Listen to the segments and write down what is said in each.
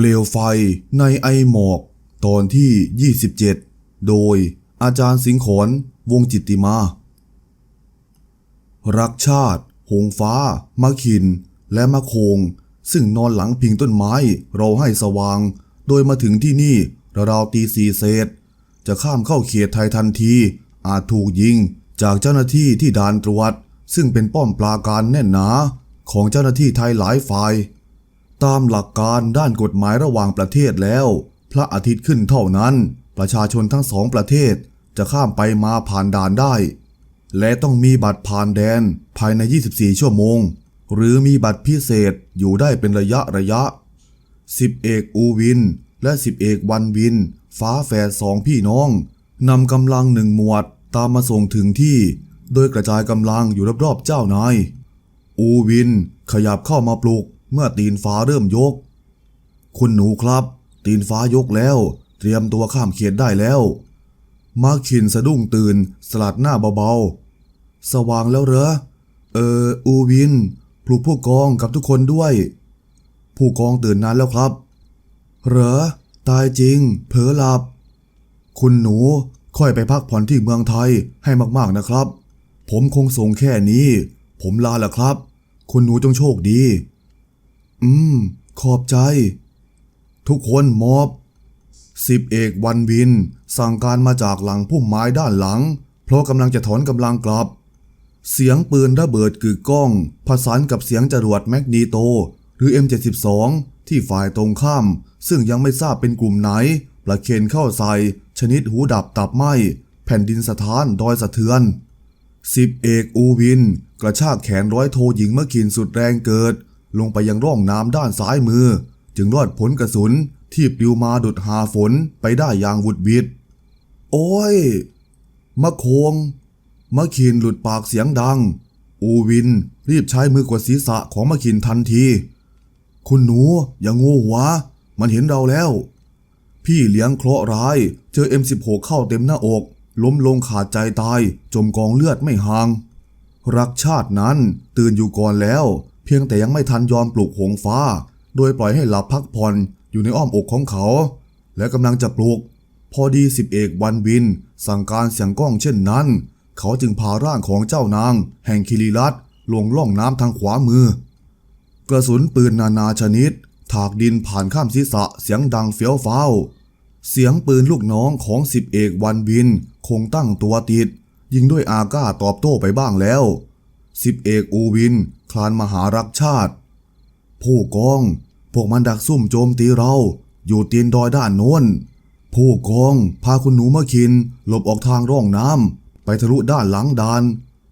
เปลวไฟในไอหมอก ตอนที่ 27 โดยอาจารย์สิงขอนวงจิตติมา รักชาติ หงฟ้ามะขิน และมะโคง ซึ่งนอนหลังพิงต้นไม้เรอให้สว่าง โดยมาถึงที่นี่ราวๆตีสี่เศษ จะข้ามเข้าเขตไทยทันที อาจถูกยิงจากเจ้าหน้าที่ที่ด่านตรวจ ซึ่งเป็นป้อมปราการแน่นหนา ของเจ้าหน้าที่ไทยหลายฝ่าย ตามหลักการด้านกฎหมายระหว่างประเทศแล้ว พระอาทิตย์ขึ้นเท่านั้น ประชาชนทั้งสองประเทศจะข้ามไปมาผ่านด่านได้ และต้องมีบัตรผ่านแดนภายใน 24 ชั่วโมง หรือมีบัตรพิเศษอยู่ได้เป็นระยะระยะสิบเอกอูวิน และสิบเอกวันวิน ฟ้าแฝดสองพี่น้องนำกำลังหนึ่งหมวดตามมาส่งถึงที่ โดยกระจายกำลังอยู่รอบๆเจ้านาย อูวินขยับเข้ามาปลุก เมื่อตีนฟ้าเริ่มยก คุณหนูครับ ตีนฟ้ายกแล้ว เตรียมตัวข้ามเขตได้แล้ว มาร์คินสะดุ้งตื่น สลัดหน้าเบาๆ สว่างแล้วเหรอ เออ อูวิน ปลุกผู้กองกับทุกคนด้วย ผู้กองตื่นนานแล้วครับ เหรอ ตายจริง เผลอหลับ คุณหนูค่อยไปพักผ่อนที่เมืองไทยให้มากๆนะครับ ผมคงส่งแค่นี้ ผมลาละครับ คุณหนูจงโชคดี อืม ขอบใจ ทุกคนมอบสิบเอกวันวิน สั่งการมาจากหลังพุ่มไม้ด้านหลัง เพราะกำลังจะถอนกำลังกลับ เสียงปืนระเบิดกึกก้อง ผสานกับเสียงจรวดแมกนีโต หรือ M72 ที่ฝ่ายตรงข้าม ซึ่งยังไม่ทราบเป็นกลุ่มไหน ประเคนเข้าใส่ ชนิดหูดับตับไหมแผ่นดินสถานดอยสะเทือนสิบเอกอูวิน กระชากแขนร้อยโทหญิงเมื่อกินสุดแรงเกิด ลงไปยังร่องน้ำด้านซ้ายมือ จึงรอดผลกระสุนที่ปลิวมาดุดหาฝนไปได้อย่างวุดวิดโอ้ย มะโคง มะขินหลุดปากเสียงดัง อูวินรีบใช้มือกดศีรษะของมะขินทันที คุณหนูอย่างงูหัว มันเห็นเราแล้ว พี่เลี้ยงเคราะห์ร้าย เจอ M16 เข้าเต็มหน้าอก ล้มลงขาดใจตาย จมกองเลือดไม่ห่าง รักชาตินั้นตื่นอยู่ก่อนแล้ว เพียงแต่ยังไม่ทันยอมปลุกหงฟ้า โดยปล่อยให้หลับพักผ่อนอยู่ในอ้อมอกของเขา และกำลังจะปลุก พอดีสิบเอกวันวิน สั่งการเสียงก้องเช่นนั้น เขาจึงพาร่างของเจ้านาง แห่งคิริรัตลงล่องน้ำทางขวามือ กระสุนปืนนานาชนิด ถากดินผ่านข้ามศีรษะเสียงดังเฟี้ยวฟ้าวเสียงปืนลูกน้องของสิบเอกวันวิน คงตั้งตัวติด ยิงด้วยอาก้าตอบโต้ไปบ้างแล้วสิบเอกอูวิน คลานมาหารักชาติ ผู้กอง พวกมันดักซุ่มโจมตีเรา อยู่ตีนดอยด้านโน้น ผู้กอง พาคุณหนูมาคิน หลบออกทางร่องน้ำไปทะลุด้านหลังดาน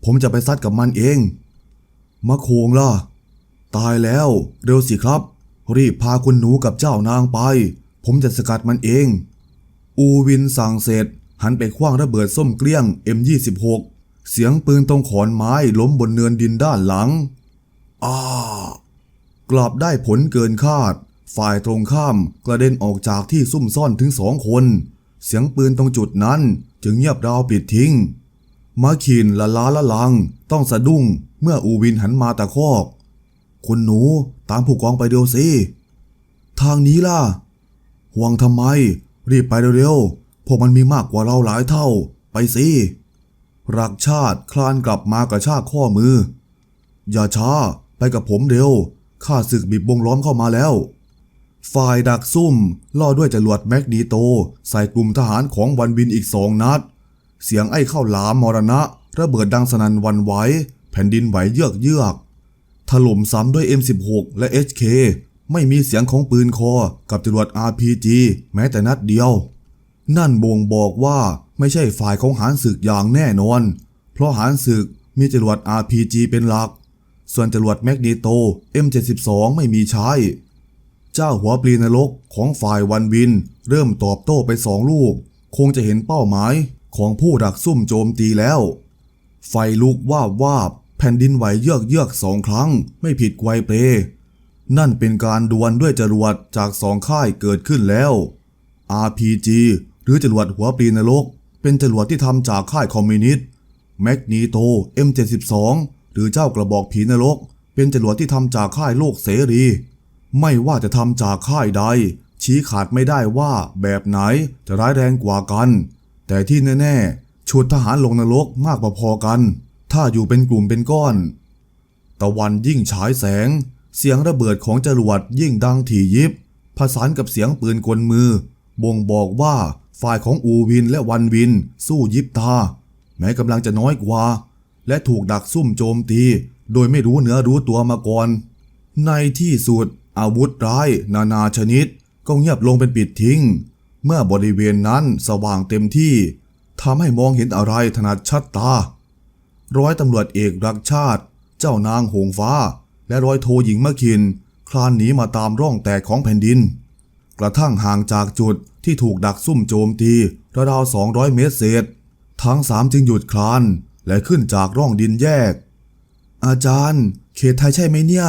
ผมจะไปซัดกับมันเอง มะโคงล่ะ ตายแล้ว เร็วสิครับ รีบพาคุณหนูกับเจ้านางไป ผมจะสกัดมันเอง อูวินสั่งเสร็จ หันไปคว้างระเบิดส้มเกลี้ยง M26 เสียงปืนตรงขอนไม้ล้มบนเนินดินด้านหลัง อ้ากลับได้ผลเกินคาด ฝ่ายตรงข้ามกระเด็นออกจากที่ซุ่มซ่อนถึงสองคน เสียงปืนตรงจุดนั้นจึงเงียบราวปิดทิ้งมาคินละล้าละลัง ต้องสะดุ้งเมื่ออูวินหันมาตะคอก คุณหนูตามผู้กองไปเร็วสิ ทางนี้ล่ะ ห่วงทำไม รีบไปเร็วๆ พวกมันมีมากกว่าเราหลายเท่า ไปสิรักชาติคลานกลับมากระชากข้อมือ อย่าช้า ไปกับผมเร็ว ข้าศึกบีบวงล้อมเข้ามาแล้ว ฝ่ายดักซุ่ม ล่อด้วยจรวดแมกนีโต ใส่กลุ่มทหารของวันบินอีกสองนัด เสียงไอ้เข้าหลามมรณะ ระเบิดดังสนั่นวันไหว แผ่นดินไหวเยือกเยือก ถล่มซ้ำด้วย M16 และ HK ไม่มีเสียงของปืนคอ กับจรวด RPG แม้แต่นัดเดียว นั่นบ่งบอกว่าไม่ใช่ฝ่ายของหารศึกอย่างแน่นอน เพราะหารศึกมีจรวด RPG เป็นหลัก ส่วนจรวดแมกนีโต M72 ไม่มีใช้ เจ้าหัวปลีนรกของฝ่ายวันวิน เริ่มตอบโต้ไปสองลูก คงจะเห็นเป้าหมายของผู้ดักซุ่มโจมตีแล้ว ไฟลุกวาบวาบ แผ่นดินไหวเยือกเยือกสองครั้ง ไม่ผิดไกวเปรนั่นเป็นการดวลด้วยจรวดจากสองค่ายเกิดขึ้นแล้ว RPG หรือจรวดหัวปลีนรก เป็นจรวดที่ทำจากค่ายคอมมิวนิสต์แมกนีโต M72 หรือเจ้ากระบอกผีนรก เป็นจรวดที่ทำจากค่ายโลกเสรี ไม่ว่าจะทำจากค่ายใด ชี้ขาดไม่ได้ว่าแบบไหนจะร้ายแรงกว่ากัน แต่ที่แน่ๆชุดทหารลงนรกมากพอๆกัน ถ้าอยู่เป็นกลุ่มเป็นก้อน ตะวันยิ่งฉายแสง เสียงระเบิดของจรวดยิ่งดังถี่ยิบผสานกับเสียงปืนกลมือ บ่งบอกว่าฝ่ายของอูวินและวันวิน สู้ยิบตา แม้กำลังจะน้อยกว่า และถูกดักซุ่มโจมตี โดยไม่รู้เนื้อรู้ตัวมาก่อน ในที่สุด อาวุธร้ายนานาชนิด ก็เงียบลงเป็นปิดทิ้ง เมื่อบริเวณนั้นสว่างเต็มที่ทำให้มองเห็นอะไรถนัดชัดตา ร้อยตำรวจเอกรักชาติ เจ้านางหงฟ้า และร้อยโทหญิงมะคิน คลานหนีมาตามร่องแตกของแผ่นดิน กระทั่งห่างจากจุดที่ถูกดักซุ่มโจมตีราวๆ200 เมตรเศษ ทั้งสามจึงหยุดคลาน และขึ้นจากร่องดินแยก อาจารย์ เขตไทยใช่ไหมเนี่ย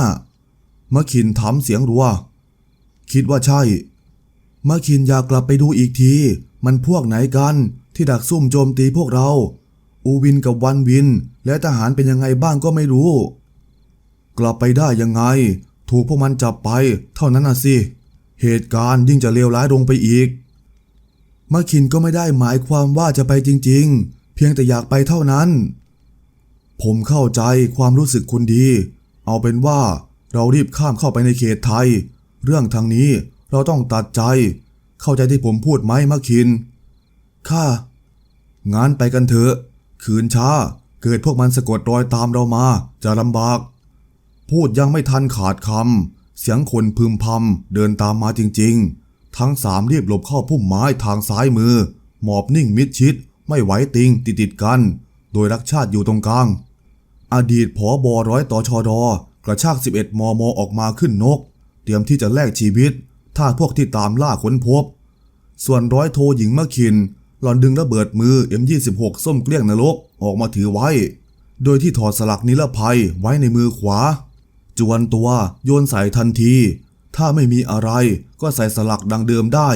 มะคินถามเสียงรัว คิดว่าใช่มะคินอยากกลับไปดูอีกที มันพวกไหนกันที่ดักซุ่มโจมตีพวกเรา อูวินกับวันวิน และทหารเป็นยังไงบ้างก็ไม่รู้ กลับไปได้ยังไง ถูกพวกมันจับไป เท่านั้นน่ะสิ เหตุการณ์ยิ่งจะเลวร้ายลงไปอีกมะคินก็ไม่ได้หมายความว่าจะไปจริง ๆ เพียงแต่อยากไปเท่านั้น ผมเข้าใจความรู้สึกคุณดี เอาเป็นว่าเรารีบข้ามเข้าไปในเขตไทย เรื่องทางนี้เราต้องตัดใจ เข้าใจที่ผมพูดไหมมะคิน ค่ะ งานไปกันเถอะ คืนช้า เกิดพวกมันสะกดรอยตามเรามา จะลำบาก พูดยังไม่ทันขาดคำ เสียงคนพึมพำเดินตามมาจริง ๆ ทั้งสามรีบหลบเข้าพุ่มไม้ทางซ้ายมือ หมอบนิ่งมิดชิด ไม่ไหวติงติดติดกัน โดยรักชาติอยู่ตรงกลาง อดีตผอบอร้อยต่อชอดอกระชาก 11 มม ออกมาขึ้นนก เตรียมที่จะแลกชีวิต ถ้าพวกที่ตามล่าค้นพบ ส่วนร้อยโทหญิงมะคิน หล่อนดึงระเบิดมือ M26 ส้มเกลี้ยงนรกออกมาถือไว้ โดยที่ถอดสลักนิรภัยไว้ในมือขวา จวนตัวโยนใส่ทันที ถ้าไม่มีอะไรก็ใส่สลักดังเดิมได้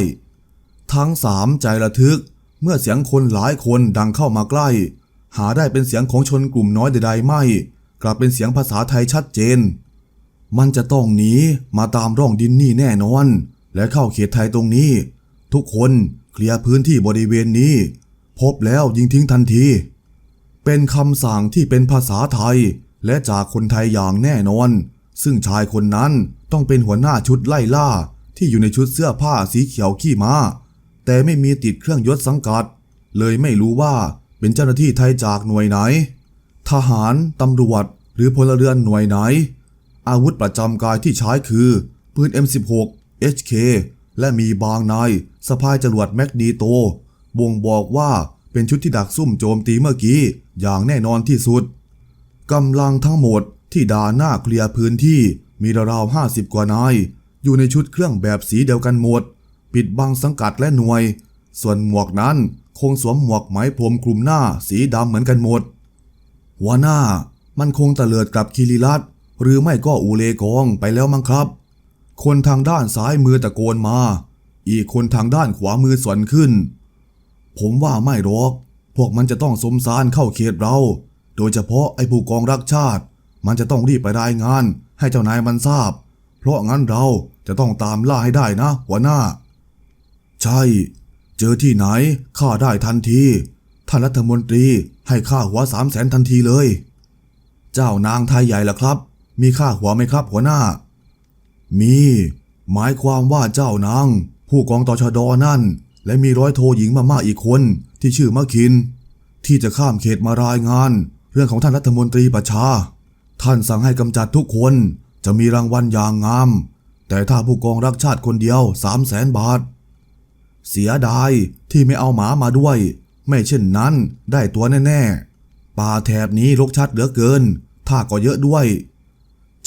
ทั้งสามใจระทึก เมื่อเสียงคนหลายคนดังเข้ามาใกล้ หาได้เป็นเสียงของชนกลุ่มน้อยใดๆไม่ กลับเป็นเสียงภาษาไทยชัดเจน มันจะต้องหนีมาตามร่องดินนี่แน่นอน และเข้าเขตไทยตรงนี้ ทุกคนเคลียร์พื้นที่บริเวณนี้ พบแล้วยิงทิ้งทันที เป็นคำสั่งที่เป็นภาษาไทย และจากคนไทยอย่างแน่นอน ซึ่งชายคนนั้นต้องเป็นหัวหน้าชุดไล่ล่าที่อยู่ในชุดเสื้อผ้าสีเขียวขี้ม้า แต่ไม่มีติดเครื่องยศสังกัด เลยไม่รู้ว่าเป็นเจ้าหน้าที่ไทยจากหน่วยไหน ทหาร ตำรวจ หรือพลเรือนหน่วยไหน อาวุธประจำกายที่ใช้คือ ปืน M16 HK และมีบางนายสะพายจรวดแมกนีโตบ่งบอกว่าเป็นชุดที่ดักซุ่มโจมตีเมื่อกี้ อย่างแน่นอนที่สุดกำลังทั้งหมดที่ด่านหน้าเคลียร์พื้นที่มีราวๆห้าสิบกว่านาย อยู่ในชุดเครื่องแบบสีเดียวกันหมด ปิดบังสังกัดและหน่วย ส่วนหมวกนั้นคงสวมหมวกไหมพรมคลุมหน้าสีดำเหมือนกันหมด หัวหน้ามันคงตะเลิดกับคิริรัตหรือไม่ก็อูเลกองไปแล้วมั้งครับ คนทางด้านซ้ายมือตะโกนมา อีกคนทางด้านขวามือสวนขึ้น ผมว่าไม่หรอก พวกมันจะต้องสมสารเข้าเขตเรา โดยเฉพาะไอ้ผู้กองรักชาติ มันจะต้องรีบไปรายงานให้เจ้านายมันทราบ เพราะงั้นเราจะต้องตามล่าให้ได้นะ หัวหน้า ใช่ เจอที่ไหนฆ่าได้ทันที ท่านรัฐมนตรีให้ค่าหัวสามแสนทันทีเลย เจ้านางไทยใหญ่ล่ะครับ มีค่าหัวไหมครับหัวหน้า มี หมายความว่าเจ้านาง ผู้กองตชดนั่น และมีร้อยโทหญิงมามากอีกคนที่ชื่อมะคิน ที่จะข้ามเขตมารายงาน เรื่องของท่านรัฐมนตรีประชา ท่านสั่งให้กำจัดทุกคนจะมีรางวัลอย่างงาม แต่ถ้าผู้กองรักชาติคนเดียวสามแสนบาท เสียดายที่ไม่เอาหมามาด้วย ไม่เช่นนั้นได้ตัวแน่ๆ ป่าแถบนี้รกชัดเหลือเกินท่าก็เยอะด้วย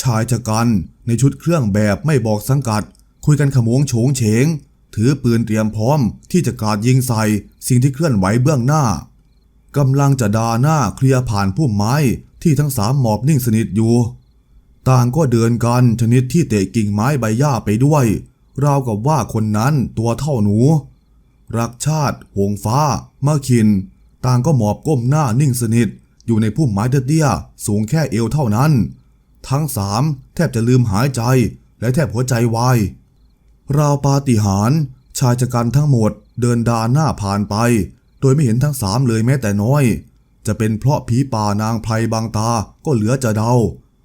ชายชะกันในชุดเครื่องแบบไม่บอกสังกัด คุยกันขโมงโฉงเฉง ถือปืนเตรียมพร้อมที่จะกาดยิงใส่สิ่งที่เคลื่อนไหวเบื้องหน้ากำลังจะดาหน้าเคลียร์ผ่านพุ่มไม้ที่ทั้งสามหมอบนิ่งสนิทอยู่ ต่างก็เดินกันชนิดที่เตะกิ่งไม้ใบหญ้าไปด้วย ราวกับว่าคนนั้นตัวเท่าหนู รักชาติหงฟ้ามาคิน ต่างก็หมอบก้มหน้านิ่งสนิท อยู่ในพุ่มไม้เตี้ยๆสูงแค่เอวเท่านั้น ทั้งสามแทบจะลืมหายใจและแทบหัวใจวายราวปาฏิหาริย์ชายชะกันทั้งหมดเดินดานหน้าผ่านไป โดยไม่เห็นทั้งสามเลยแม้แต่น้อย จะเป็นเพราะผีป่านางไพรบางตาก็เหลือจะเดา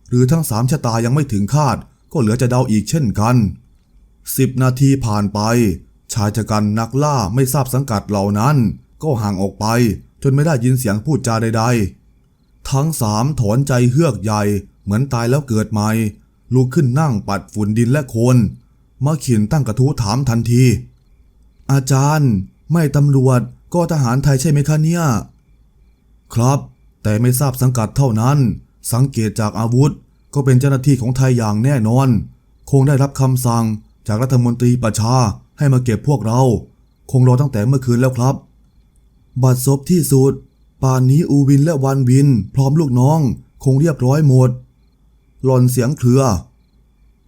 หรือทั้งสามชะตายังไม่ถึงคาด ก็เหลือจะเดาอีกเช่นกัน สิบนาทีผ่านไป ชายชะกันนักล่าไม่ทราบสังกัดเหล่านั้น ก็ห่างออกไปจนไม่ได้ยินเสียงพูดจาใด ๆ ทั้งสามถอนใจเฮือกใหญ่เหมือนตายแล้วเกิดใหม่ลุกขึ้นนั่งปัดฝุ่นดินและโคลนมาขินตั้งกระทู้ถามทันที อาจารย์ ไม่ตำรวจก็ทหารไทยใช่ไหมคะเนี่ย ครับ แต่ไม่ทราบสังกัดเท่านั้น สังเกตจากอาวุธก็เป็นเจ้าหน้าที่ของไทยอย่างแน่นอน คงได้รับคำสั่ง จากรัฐมนตรีประชาให้มาเก็บพวกเรา คงรอตั้งแต่เมื่อคืนแล้วครับ บัตรซบที่สุด ป่านนี้อูวินและวันวิน พร้อมลูกน้อง คงเรียบร้อยหมด หล่อนเสียงเครือ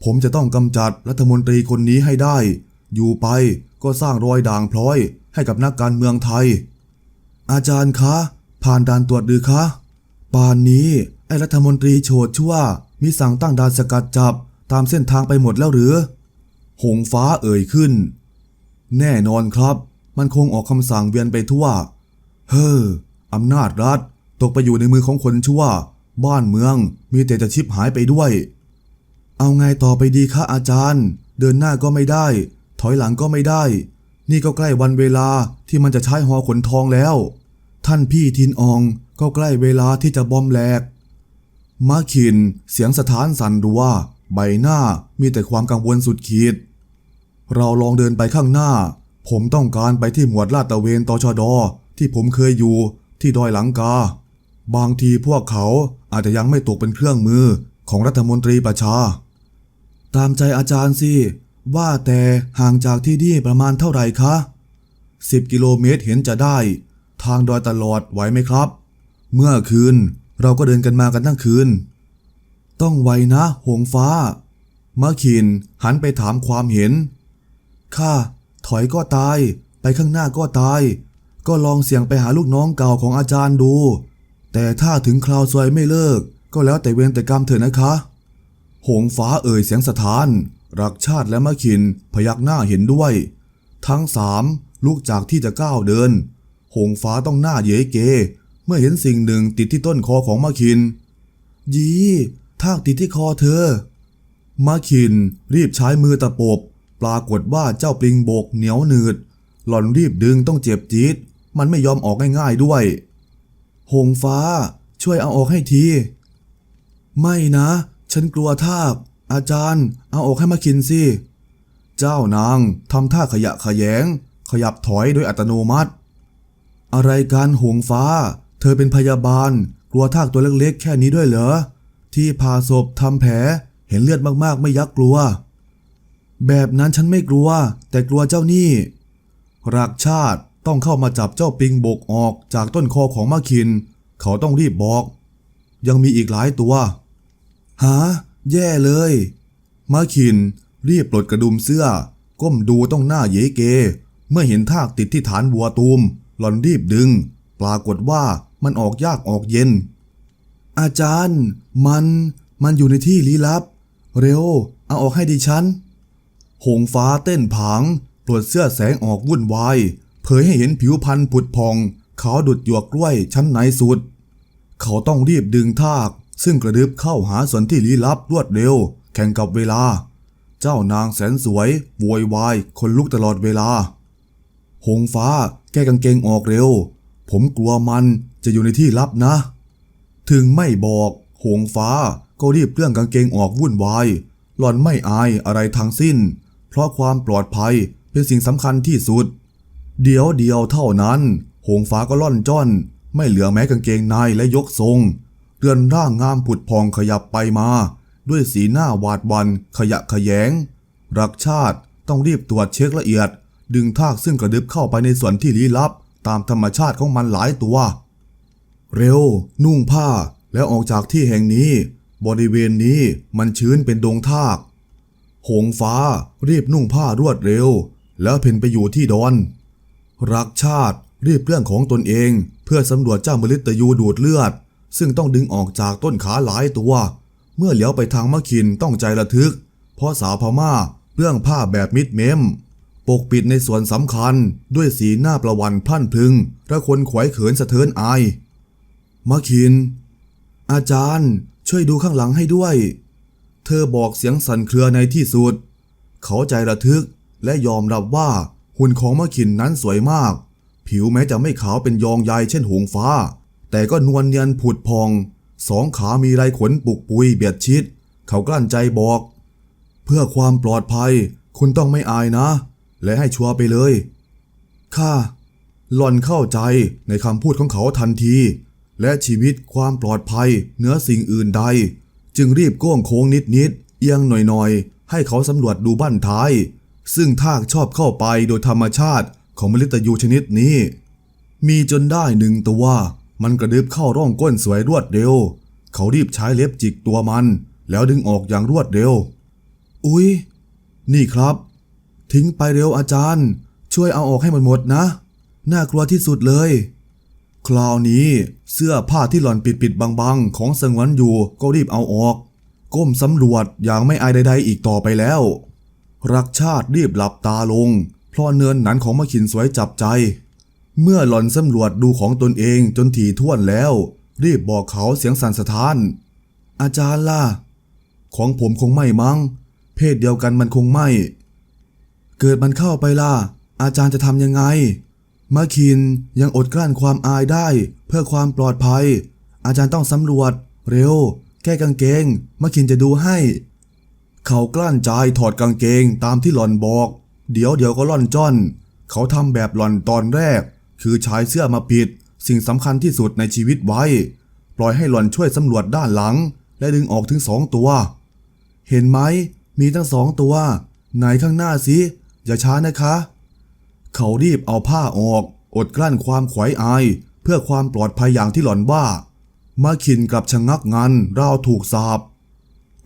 ผมจะต้องกำจัดรัฐมนตรีคนนี้ให้ได้ อยู่ไปก็สร้างรอยด่างพร้อยให้กับนักการเมืองไทย อาจารย์คะ ผ่านด่านตรวจหรือคะ ป่านนี้ไอ้รัฐมนตรีโฉดชั่วมีสั่งตั้งด่านสกัดจับตามเส้นทางไปหมดแล้วหรือ หงฟ้าเอ่ยขึ้น แน่นอนครับ มันคงออกคำสั่งเวียนไปทั่ว เฮ้ออำนาจรัฐ ตกไปอยู่ในมือของคนชั่ว บ้านเมืองมีแต่จะชิบหายไปด้วย เอาไงต่อไปดีคะอาจารย์ เดินหน้าก็ไม่ได้ ถอยหลังก็ไม่ได้ นี่ก็ใกล้วันเวลาที่มันจะใช้หอขนทองแล้ว ท่านพี่ทินอองก็ใกล้เวลาที่จะบอมแหลกมาขิน เสียงสถานสั่นรัว ใบหน้ามีแต่ความกังวลสุดขีด เราลองเดินไปข้างหน้า ผมต้องการไปที่หมวดลาดตะเวนตชด ที่ผมเคยอยู่ที่ดอยหลังกา บางทีพวกเขาอาจจะยังไม่ตกเป็นเครื่องมือของรัฐมนตรีประชา ตามใจอาจารย์สิ ว่าแต่ห่างจากที่นี่ประมาณเท่าไหร่คะ 10 กิโลเมตรเห็นจะได้ ทางดอยตลอดไหวไหมครับ เมื่อคืนเราก็เดินกันมากันทั้งคืน ต้องไวนะ หงฟ้ามะขินหันไปถามความเห็น ข้าถอยก็ตาย ไปข้างหน้าก็ตาย ก็ลองเสี่ยงไปหาลูกน้องเก่าของอาจารย์ดู แต่ถ้าถึงคราวซวยไม่เลิก ก็แล้วแต่เวรแต่กรรมเถอะนะคะ หงฟ้าเอ่ยเสียงสถาน รักชาติและมะขินพยักหน้าเห็นด้วย ทั้งสามลุกจากที่จะก้าวเดิน หงฟ้าต้องหน้าเยเก เมื่อเห็นสิ่งหนึ่งติดที่ต้นคอของมะขิน ยีทากติดที่คอเธอมาคินรีบใช้มือตะปบ ปรากฏว่าเจ้าปลิงโบกเหนียวหนืด หล่อนรีบดึงต้องเจ็บจี๊ด มันไม่ยอมออกง่ายๆด้วย หงฟ้า ช่วยเอาออกให้ที ไม่นะ ฉันกลัวทาก อาจารย์ เอาออกให้มาคินสิ เจ้านางทำท่าขยะขยง ขยับถอยโดยอัตโนมัติ อะไรกันหงฟ้า เธอเป็นพยาบาล กลัวทากตัวเล็กๆ แค่นี้ด้วยเหรอ ที่ผ่าศพทำแผล เห็นเลือดมากๆ ไม่ยักกลัว แบบนั้นฉันไม่กลัว แต่กลัวเจ้านี่รักชาติต้องเข้ามาจับเจ้าปิงบกออกจากต้นคอของมาคิน เขาต้องรีบบอก ยังมีอีกหลายตัว หา แย่เลย มาคิน รีบปลดกระดุมเสื้อ ก้มดูต้องหน้าเยเก เมื่อเห็นทากติดที่ฐานบัวตูม หล่อนรีบดึง ปรากฏว่ามันออกยากออกเย็น อาจารย์ มัน มันอยู่ในที่ลี้ลับ เร็ว เอาออกให้ดิฉัน หงฟ้าเต้นผางปลดเสื้อแสงออกวุ่นวาย เผยให้เห็นผิวพรรณผุดพองขาวดุดหยวกกล้วยชั้นในสุด เขาต้องรีบดึงทาก ซึ่งกระดึบเข้าหาส่วนที่ลี้ลับรวดเร็ว แข่งกับเวลา เจ้านางแสนสวยโวยวายคนลุกตลอดเวลา หงฟ้าแก้กางเกงออกเร็ว ผมกลัวมันจะอยู่ในที่ลับนะ ถึงไม่บอก หงฟ้าก็รีบเรื่องกางเกงออกวุ่นวายหล่อนไม่อายอะไรทั้งสิ้น เพราะความปลอดภัยเป็นสิ่งสำคัญที่สุด เดียวเดียวเท่านั้น หงฟ้าก็ล่อนจ้อน ไม่เหลือแม้กางเกงในและยกทรง เรือนร่างงามผุดพองขยับไปมา ด้วยสีหน้าหวาดวันขยะขยง รักชาติต้องรีบตรวจเช็คละเอียด ดึงทากซึ่งกระดึบเข้าไปในส่วนที่ลี้ลับ ตามธรรมชาติของมันหลายตัว เร็ว นุ่งผ้าแล้วออกจากที่แห่งนี้ บริเวณนี้มันชื้นเป็นดงทาก หงฟ้ารีบนุ่งผ้ารวดเร็ว แล้วเพ่นไปอยู่ที่ดอน รักชาติรีบเรื่องของตนเอง เพื่อสำรวจเจ้ามฤตยูดูดเลือด ซึ่งต้องดึงออกจากต้นขาหลายตัว เมื่อเหลียวไปทางมะขินต้องใจระทึก เพราะสาวพม่าเรื่องผ้าแบบมิดเมม ปกปิดในส่วนสำคัญด้วยสีหน้าประวันพลั่นพึงและคนขวายเขินสะเทินอายมะคิน อาจารย์ ช่วยดูข้างหลังให้ด้วย เธอบอกเสียงสั่นเครือในที่สุด เขาใจระทึกและยอมรับว่าหุ่นของมะขินนั้นสวยมาก ผิวแม้จะไม่ขาวเป็นยองใยเช่นหงฟ้า แต่ก็นวลเนียนผุดพอง สองขามีไรขนปุกปุยเบียดชิด เขากลั้นใจบอก เพื่อความปลอดภัย คุณต้องไม่อายนะ และให้ชัวร์ไปเลยข้าหล่อนเข้าใจในคำพูดของเขาทันที และชีวิตความปลอดภัยเหนือสิ่งอื่นใด จึงรีบโก้งโค้งนิดๆเอียงหน่อยๆ ให้เขาสำรวจดูบ้านท้าย ซึ่งทากชอบเข้าไปโดยธรรมชาติของมฤตยูชนิดนี้ มีจนได้หนึ่งตัวมันกระดึบเข้าร่องก้นสวยรวดเร็ว เขารีบใช้เล็บจิกตัวมัน แล้วดึงออกอย่างรวดเร็ว อุ๊ย นี่ครับ ทิ้งไปเร็วอาจารย์ ช่วยเอาออกให้หมดหมดนะ น่ากลัวที่สุดเลย ราวนี้เสื้อผ้าที่หล่อนปิดปิดๆบังๆ ของสงวนอยู่ก็รีบเอาออก ก้มสำรวจอย่างไม่อายใดๆอีกต่อไปแล้ว รักชาติรีบหลับตาลง เพราะเนินหนันของมะขินสวยจับใจ เมื่อหล่อนสำรวจดูของตนเองจนถี่ถ้วนแล้ว รีบบอกเขาเสียงสั่นสะท้าน อาจารย์ล่ะ ของผมคงไม่มั้ง เพศเดียวกันมันคงไม่ เกิดมันเข้าไปล่ะอาจารย์จะทำยังไง มะคินยังอดกลั้นความอายได้เพื่อความปลอดภัย อาจารย์ต้องสำรวจ เร็ว แก้กางเกงมะคินจะดูให้ เขากลั้นใจถอดกางเกงตามที่หล่อนบอก เดี๋ยวเดี๋ยวก็ล่อนจ้อน เขาทำแบบหล่อนตอนแรก คือใช้เสื้อมาปิด สิ่งสำคัญที่สุดในชีวิตไว้ ปล่อยให้หล่อนช่วยสำรวจด้านหลัง และดึงออกถึงสองตัว เห็นไหมมีทั้งสองตัว ไหนข้างหน้าสิอย่าช้านะคะ เขารีบเอาผ้าออก อดกลั้นความขวายอาย เพื่อความปลอดภัยอย่างที่หล่อนว่า มาขินกลับชะงักงันราวถูกสาบ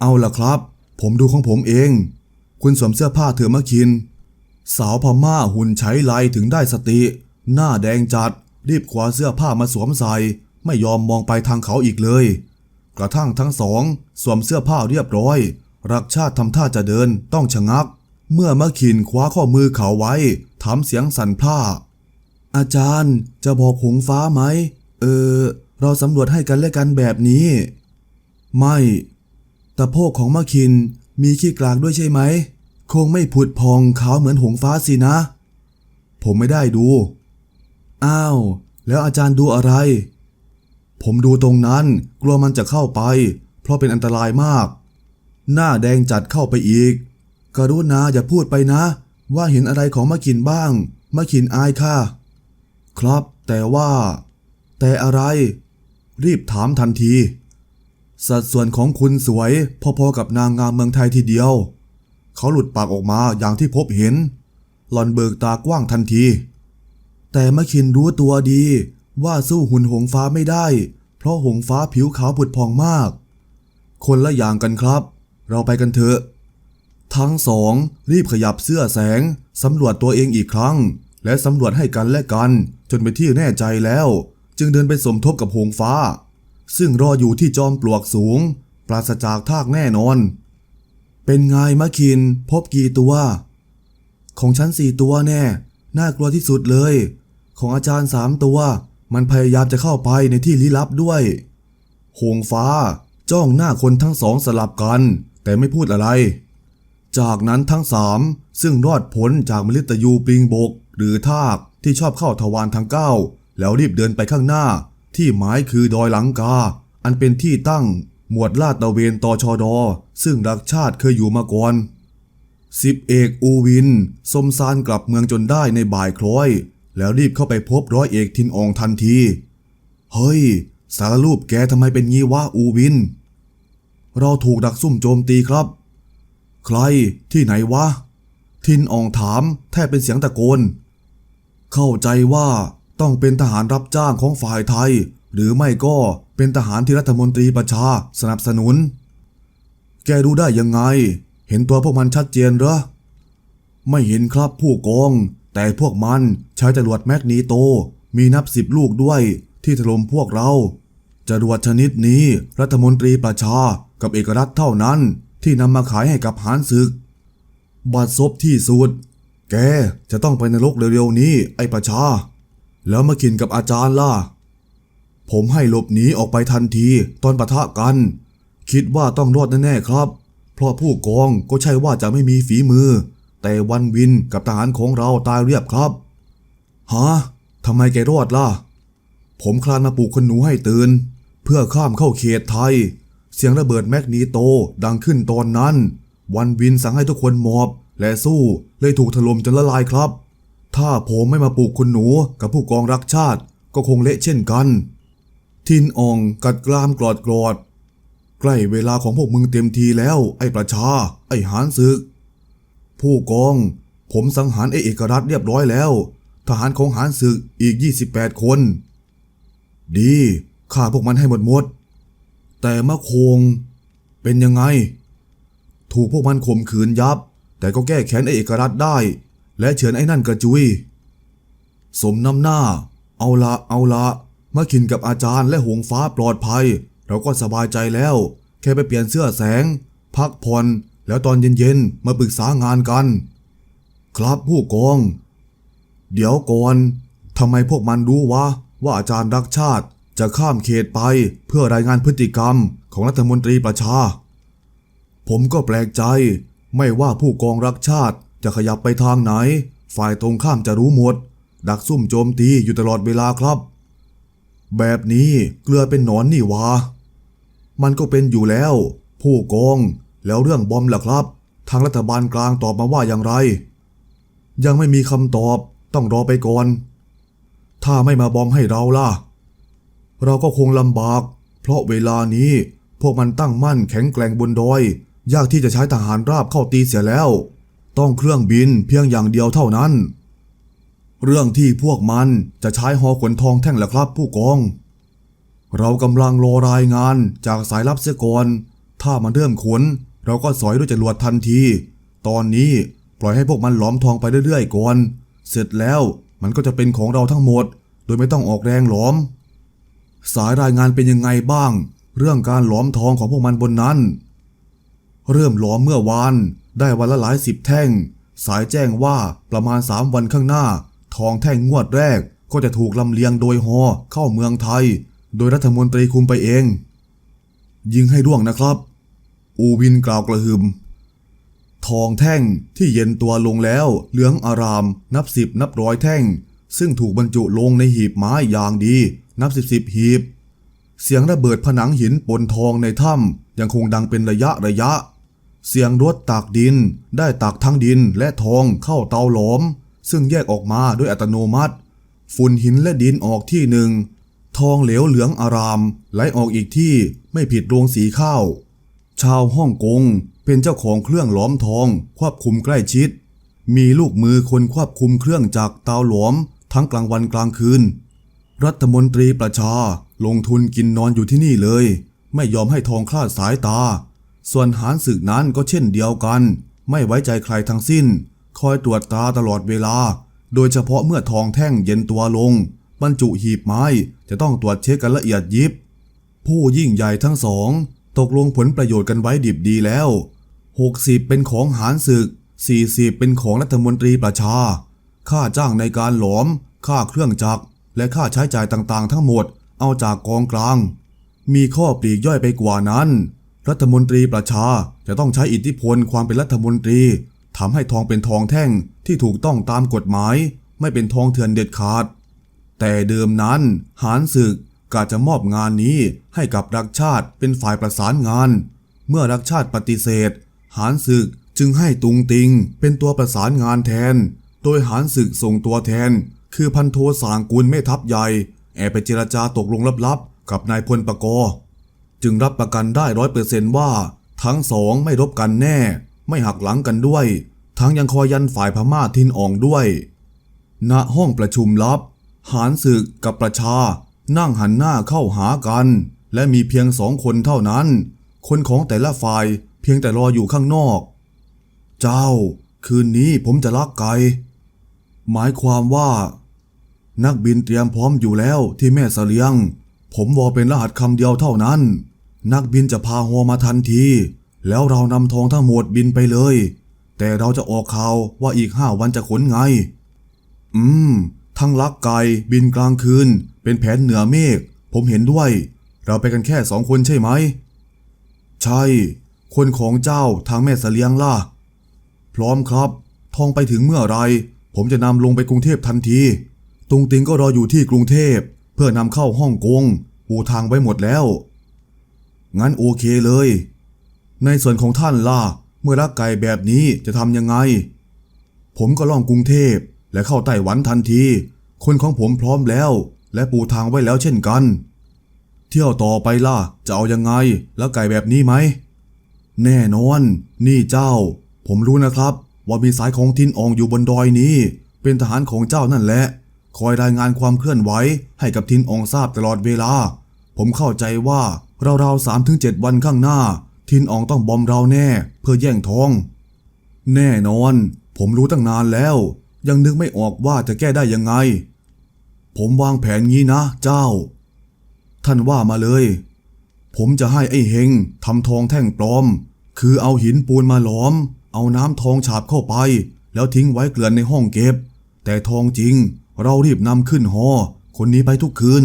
เอาล่ะครับ ผมดูของผมเอง คุณสวมเสื้อผ้าเถอะมาคิน สาวพม่าหุ่นใช้ไลถึงได้สติ หน้าแดงจัด รีบคว้าเสื้อผ้ามาสวมใส่ไม่ยอมมองไปทางเขาอีกเลย กระทั่งทั้งสอง สวมเสื้อผ้าเรียบร้อย รักชาติทำท่าจะเดินต้องชะงัก เมื่อมะขินคว้าข้อมือเขาไว้ถามเสียงสั่นพร่า อาจารย์จะบอกหงฟ้าไหม เออ เราสำรวจให้กันและกันแบบนี้ ไม่ตะโพกของมะคินมีขี้กลากด้วยใช่ไหม คงไม่ผุดพองขาวเหมือนหงฟ้าสินะ ผมไม่ได้ดู อ้าว แล้วอาจารย์ดูอะไร ผมดูตรงนั้น กลัวมันจะเข้าไป เพราะเป็นอันตรายมาก หน้าแดงจัดเข้าไปอีก กรุณาอย่าพูดไปนะ ว่าเห็นอะไรของมะขินบ้างมะขินอายค่ะ ครับ แต่ว่า แต่อะไร รีบถามทันที สัดส่วนของคุณสวยพอๆกับนางงามเมืองไทยทีเดียว เขาหลุดปากออกมาอย่างที่พบเห็น หลอนเบิกตากว้างทันที แต่มะขินรู้ตัวดีว่าสู้หุ่นหงฟ้าไม่ได้ เพราะหงฟ้าผิวขาวผุดพองมาก คนละอย่างกันครับ เราไปกันเถอะ ทั้งสองรีบขยับเสื้อแสง สำรวจตัวเองอีกครั้ง และสำรวจให้กันและกัน จนเป็นที่แน่ใจแล้ว จึงเดินไปสมทบกับหงฟ้า ซึ่งรออยู่ที่จอมปลวกสูง ปราศจากทากแน่นอน เป็นไงมะคิน พบกี่ตัว ของฉันสี่ตัวแน่ น่ากลัวที่สุดเลย ของอาจารย์สามตัว มันพยายามจะเข้าไปในที่ลี้ลับด้วยหงฟ้า จ้องหน้าคนทั้งสองสลับกัน แต่ไม่พูดอะไร จากนั้นทั้งสามซึ่งรอดพ้นจากมฤตยูปลิงบก หรือทากที่ชอบเข้าทวารทางเก้า แล้วรีบเดินไปข้างหน้า ที่หมายคือดอยหลังกา อันเป็นที่ตั้งหมวดลาดตะเวนตอชดอ ซึ่งรักชาติเคยอยู่มาก่อนสิบเอกอูวินสมซานกลับเมืองจนได้ในบ่ายคล้อย แล้วรีบเข้าไปพบร้อยเอกทินอองทันที เฮ้ย สารรูปแกทำไมเป็นงี้วะอูวิน เราถูกดักซุ่มโจมตีครับ ใครที่ไหนวะ ทินอองถามแทบเป็นเสียงตะโกน เข้าใจว่าต้องเป็นทหารรับจ้างของฝ่ายไทย หรือไม่ก็เป็นทหารที่รัฐมนตรีประชาสนับสนุน แกรู้ได้ยังไง เห็นตัวพวกมันชัดเจนเหรอ ไม่เห็นครับผู้กอง แต่พวกมันใช้จรวดแมกนีโต มีนับสิบลูกด้วยที่ถล่มพวกเราจรวดชนิดนี้รัฐมนตรีประชากับเอกรัฐเท่านั้น ที่นำมาขายให้กับหานศึกบัดซบที่สุด แกจะต้องไปนรกเร็วๆนี้ ไอ้ประชา แล้วมากินกับอาจารย์ล่ะ ผมให้หลบหนีออกไปทันทีตอนปะทะกัน คิดว่าต้องรอดแน่ๆครับ เพราะผู้กองก็ใช่ว่าจะไม่มีฝีมือ แต่วันวินกับทหารของเราตายเรียบครับ ฮะทำไมแกรอดล่ะ ผมคลานมาปลุกคนหนูให้ตื่นเพื่อข้ามเข้าเขตไทย เสียงระเบิดแมกนีโตดังขึ้นตอนนั้น วันวินสั่งให้ทุกคนหมอบ และสู้เลยถูกถล่มจนละลายครับ ถ้าผมไม่มาปลุกคุณหนูกับผู้กองรักชาติก็คงเละเช่นกัน ทินอองกัดกรามกรอดกรอดใกล้เวลาของพวกมึงเต็มทีแล้ว ไอ้ประชา ไอ้หานศึก ผู้กอง ผมสังหารไอ้เอกรัฐเรียบร้อยแล้ว ทหารของหานศึกอีก 28 คน ดีฆ่าพวกมันให้หมดหมด แต่มะโคงเป็นยังไง ถูกพวกมันข่มขืนยับ แต่ก็แก้แค้นไอ้เอกรัฐได้ และเฉือนไอ้นั่นกระจุย สมน้ำหน้า เอาละเอาละมาขินกับอาจารย์และหงฟ้าปลอดภัย เราก็สบายใจแล้ว แค่ไปเปลี่ยนเสื้อแสง พักผ่อนแล้วตอนเย็นๆ มาปรึกษางานกัน ครับผู้กอง เดี๋ยวก่อนทำไมพวกมันรู้วะว่าอาจารย์รักชาติ จะข้ามเขตไปเพื่อรายงานพฤติกรรมของรัฐมนตรีประชา ผมก็แปลกใจ ไม่ว่าผู้กองรักชาติจะขยับไปทางไหน ฝ่ายตรงข้ามจะรู้หมด ดักซุ่มโจมตีอยู่ตลอดเวลาครับ แบบนี้เกลือเป็นหนอนนี่วะมันก็เป็นอยู่แล้ว ผู้กองแล้วเรื่องบอมล่ะครับ ทางรัฐบาลกลางตอบมาว่าอย่างไร ยังไม่มีคำตอบต้องรอไปก่อน ถ้าไม่มาบอมให้เราล่ะ เราก็คงลำบาก เพราะเวลานี้พวกมันตั้งมั่นแข็งแกร่งบนดอย ยากที่จะใช้ทหารราบเข้าตีเสียแล้ว ต้องเครื่องบินเพียงอย่างเดียวเท่านั้น เรื่องที่พวกมันจะใช้หอขนทองแท่งละครับผู้กอง เรากำลังรอรายงานจากสายลับเสียก่อน ถ้ามันเริ่มขน เราก็สอยด้วยจรวดทันที ตอนนี้ปล่อยให้พวกมันหลอมทองไปเรื่อยๆก่อน เสร็จแล้วมันก็จะเป็นของเราทั้งหมด โดยไม่ต้องออกแรงหลอม สายรายงานเป็นยังไงบ้าง เรื่องการหลอมทองของพวกมันบนนั้น เริ่มหลอมเมื่อวาน ได้วันละหลายสิบแท่ง สายแจ้งว่าประมาณสามวันข้างหน้า ทองแท่งงวดแรก ก็จะถูกลำเลียงโดยฮอเข้าเมืองไทย โดยรัฐมนตรีคุมไปเอง ยิงให้ร่วงนะครับ อูวินกล่าวกระหึมทองแท่งที่เย็นตัวลงแล้วเหลืองอาราม นับสิบนับร้อยแท่ง ซึ่งถูกบรรจุลงในหีบไม้อย่างดี นับสิบสิบหีบ เสียงระเบิดผนังหินปนทองในถ้ำยังคงดังเป็นระยะระยะ เสียงรถตากดิน ได้ตักทั้งดินและทองเข้าเตาหลอม ซึ่งแยกออกมาด้วยอัตโนมัติ ฝุ่นหินและดินออกที่หนึ่ง ทองเหลวเหลืองอาราม ไหลออกอีกที่ไม่ผิดโรงสีข้าว ชาวฮ่องกงเป็นเจ้าของเครื่องหลอมทองควบคุมใกล้ชิด มีลูกมือคนควบคุมเครื่องจักเตาหลอมทั้งกลางวันกลางคืน รัฐมนตรีประชา ลงทุนกินนอนอยู่ที่นี่เลย ไม่ยอมให้ทองคลาดสายตา ส่วนหานศึกนั้นก็เช่นเดียวกัน ไม่ไว้ใจใครทั้งสิ้น คอยตรวจตาตลอดเวลา โดยเฉพาะเมื่อทองแท่งเย็นตัวลง บรรจุหีบไม้จะต้องตรวจเช็คกันละเอียดยิบ ผู้ยิ่งใหญ่ทั้งสอง ตกลงผลประโยชน์กันไว้ดิบดีแล้ว 60 เป็นของหารศึก 40 เป็นของรัฐมนตรีประชา ค่าจ้างในการหลอม ค่าเครื่องจักร และค่าใช้จ่ายต่างๆ ทั้งหมดเอาจากกองกลาง มีข้อปลีกย่อยไปกว่านั้น รัฐมนตรีประชาจะต้องใช้อิทธิพลความเป็นรัฐมนตรีทำให้ทองเป็นทองแท่งที่ถูกต้องตามกฎหมาย ไม่เป็นทองเถื่อนเด็ดขาด แต่เดิมนั้นหานศึกกาจะมอบงานนี้ให้กับรักชาติเป็นฝ่ายประสานงาน เมื่อรักชาติปฏิเสธ หานศึกจึงให้ตุงติงเป็นตัวประสานงานแทน โดยหานศึกส่งตัวแทน คือพันโทสางกุลแม่ทัพใหญ่ แอบไปเจรจาตกลงลับๆ กับนายพลปกรจึงรับประกันได้ร้อยเปอร์เซนต์ว่า ทั้งสองไม่รบกันแน่ ไม่หักหลังกันด้วย ทั้งยังคอยยันฝ่ายพม่าทินอ่องด้วย ณห้องประชุมลับ หานศึกกับประชา นั่งหันหน้าเข้าหากัน และมีเพียงสองคนเท่านั้น คนของแต่ละฝ่ายเพียงแต่รออยู่ข้างนอก เจ้า คืนนี้ผมจะลักไก่หมายความว่า นักบินเตรียมพร้อมอยู่แล้วที่แม่เสลียง ผมวอเป็นรหัสคำเดียวเท่านั้น นักบินจะพาฮอมาทันที แล้วเรานำทองทั้งหมดบินไปเลย แต่เราจะออกข่าวว่าอีกห้าวันจะขนไง อืม ทั้งลักไก่บินกลางคืน เป็นแผนเหนือเมฆ ผมเห็นด้วย เราไปกันแค่สองคนใช่ไหม ใช่ คนของเจ้าทางแม่เสลียงล่ะ พร้อมครับ ทองไปถึงเมื่อไร ผมจะนำลงไปกรุงเทพทันที ตุงติงก็รออยู่ที่กรุงเทพ เพื่อนำเข้าฮ่องกงปูทางไว้หมดแล้ว งั้นโอเคเลย ในส่วนของท่านล่ะ เมื่อรักไก่แบบนี้จะทำยังไง ผมก็ล่องกรุงเทพและเข้าไต้หวันทันที คนของผมพร้อมแล้ว และปูทางไว้แล้วเช่นกัน เที่ยวต่อไปล่ะ จะเอายังไงแล้วไก่แบบนี้ไหม แน่นอน นี่เจ้า ผมรู้นะครับ ว่ามีสายของทินอองอยู่บนดอยนี้ เป็นทหารของเจ้านั่นแหละ คอยรายงานความเคลื่อนไหวให้กับทินอองทราบตลอดเวลา ผมเข้าใจว่าเราๆสามถึงเจ็ดวันข้างหน้า ทินอองต้องบอมเราแน่เพื่อแย่งทอง แน่นอน ผมรู้ตั้งนานแล้ว ยังนึกไม่ออกว่าจะแก้ได้ยังไง ผมวางแผนงี้นะ เจ้า ท่านว่ามาเลย ผมจะให้ไอ้เฮงทำทองแท่งปลอม คือเอาหินปูนมาหลอม เอาน้ำทองฉาบเข้าไป แล้วทิ้งไว้เกลื่อนในห้องเก็บ แต่ทองจริง เรารีบนำขึ้นหอ คนนี้ไปทุกคืน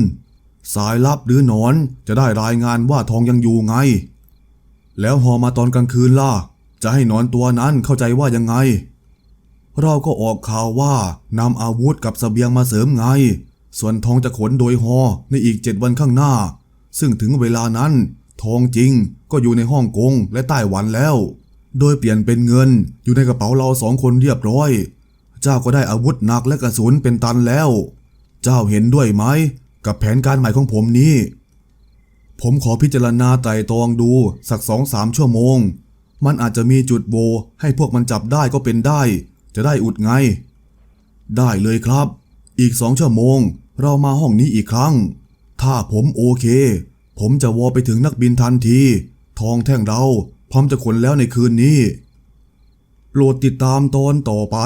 สายลับหรือหนอนจะได้รายงานว่าทองยังอยู่ไง แล้วหอมาตอนกลางคืนล่ะ จะให้หนอนตัวนั้นเข้าใจว่ายังไง เราก็ออกข่าวว่านำอาวุธกับสเสบียงมาเสริมไง ส่วนทองจะขนโดยฮอในอีกเจ็ดวันข้างหน้า ซึ่งถึงเวลานั้น ทองจริงก็อยู่ในฮ่องกงและไต้หวันแล้ว โดยเปลี่ยนเป็นเงินอยู่ในกระเป๋าเราสองคนเรียบร้อย เจ้าก็ได้อาวุธหนักและกระสุนเป็นตันแล้ว เจ้าเห็นด้วยไหม กับแผนการใหม่ของผมนี้ ผมขอพิจารณาไต่ตองดูสักสองสามชั่วโมง มันอาจจะมีจุดโบให้พวกมันจับได้ก็เป็นได้ จะได้อุดไง ได้เลยครับ อีกสองชั่วโมง เรามาห้องนี้อีกครั้ง ถ้าผมโอเค ผมจะวอไปถึงนักบินทันที ทองแท่งเราพร้อมจะขนแล้วในคืนนี้โปรดติดตามตอนต่อไป